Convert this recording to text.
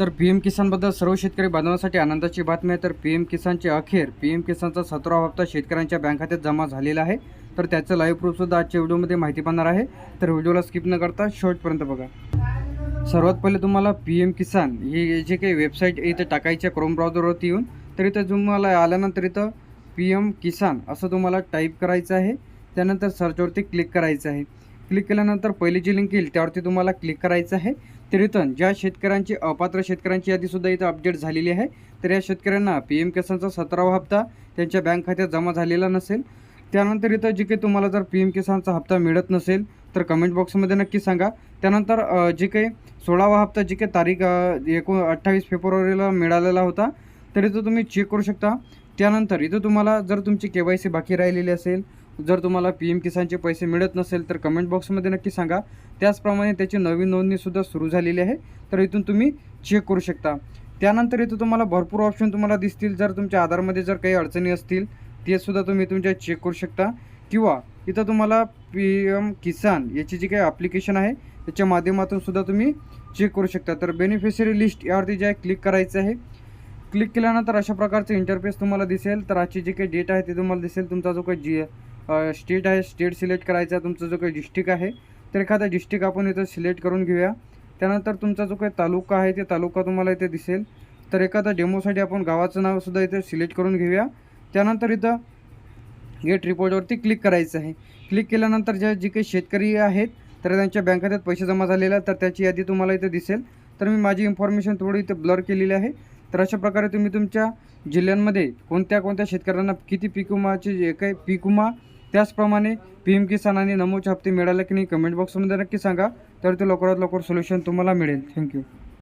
तर P M किसानबद्दल सर्व शेतकरी बांधवांसाठी आनंदाची बातमी आहे. तर पी एम किसानचे अखेर पी एम किसानचा सतरावा हप्ता शेतकऱ्यांच्या बँक खात्यात जमा झालेला आहे. तर त्याचं लाईव्ह प्रूफसुद्धा आजच्या व्हिडिओमध्ये माहिती पाहणार आहे. तर व्हिडिओला स्किप न करता शेवटपर्यंत बघा. सर्वात पहिले तुम्हाला पी एम किसान ही जे काही वेबसाईट इथं टाकायची क्रोम ब्राउझरवरती येऊन तर इथं तुम्हाला आल्यानंतर इथं पी एम किसान असं तुम्हाला टाईप करायचं आहे. त्यानंतर सर्चवरती क्लिक करायचं आहे. क्लिक केल्यानंतर पहिली जी लिंक येईल त्यावरती तुम्हाला क्लिक करायचं आहे. तर इथं ज्या शेतकऱ्यांची अपात्र शेतकऱ्यांची यादीसुद्धा इथं अपडेट झालेली आहे. तर या शेतकऱ्यांना पी एम किसानचा सतरावा हप्ता त्यांच्या बँक खात्यात जमा झालेला नसेल. त्यानंतर इथं जे काही तुम्हाला जर पी एम किसानचा हप्ता मिळत नसेल तर कमेंट बॉक्समध्ये नक्की सांगा. त्यानंतर जे काही सोळावा हप्ता जे काही तारीख एकोण अठ्ठावीस फेब्रुवारीला मिळालेला होता तर इथं तुम्ही चेक करू शकता. त्यानंतर इथं तुम्हाला जर तुमची के वाय सी बाकी राहिलेली असेल जर तुम्हाला पी एम किसानचे पैसे मिळत नसेल तर कमेंट बॉक्समध्ये नक्की सांगा. त्याचप्रमाणे त्याची नवीन नोंदणीसुद्धा सुरू झालेली आहे. तर इथून तुम्ही चेक करू शकता. त्यानंतर इथं तुम्हाला भरपूर ऑप्शन तुम्हाला दिसतील. जर तुमच्या आधारमध्ये जर काही अडचणी असतील ते सुद्धा तुम्ही तुमच्या चेक करू शकता. किंवा इथं तुम्हाला पी एम किसान याची जी काही ॲप्लिकेशन आहे त्याच्या माध्यमातून सुद्धा तुम्ही चेक करू शकता. तर बेनिफिशरी लिस्ट यावरती जे आहे क्लिक करायचं आहे. क्लिक केल्यानंतर अशा प्रकारचं इंटरफेस तुम्हाला दिसेल. तर आजची जी काही डेट आहे ती तुम्हाला दिसेल. तुमचा जो काही जी स्टेट आहे. स्टेट सिलेक्ट करायचा आहे तुमचा जो काही डिस्ट्रिक्ट आहे तर एखादा डिस्ट्रिक्ट आपण इथं सिलेक्ट करून घेऊया. त्यानंतर तुमचा जो काही तालुका आहे ते तालुका तुम्हाला इथे दिसेल. तर एखादा डेमोसाठी आपण गावाचं नावसुद्धा इथे सिलेक्ट करून घेऊया. त्यानंतर इथं गेट रिपोर्टवरती क्लिक करायचं आहे. क्लिक केल्यानंतर ज्या जे काही शेतकरी आहेत तर त्यांच्या बँक खात्यात पैसे जमा झालेले तर त्याची यादी तुम्हाला इथे दिसेल. तर मी माझी इन्फॉर्मेशन थोडी इथे ब्लर केलेली आहे. तर अशा प्रकारे तुम्ही तुमच्या जिल्ह्यांमध्ये कोणत्या कोणत्या शेतकऱ्यांना किती पीक विमाचे जे काही पीक विमा त्याचप्रमाणे पी एम किसान आणि नमोचे हप्ते मिळाले की नाही कमेंट बॉक्समध्ये नक्की सांगा. तर ते लवकरात लवकर सोल्युशन तुम्हाला मिळेल. थँक्यू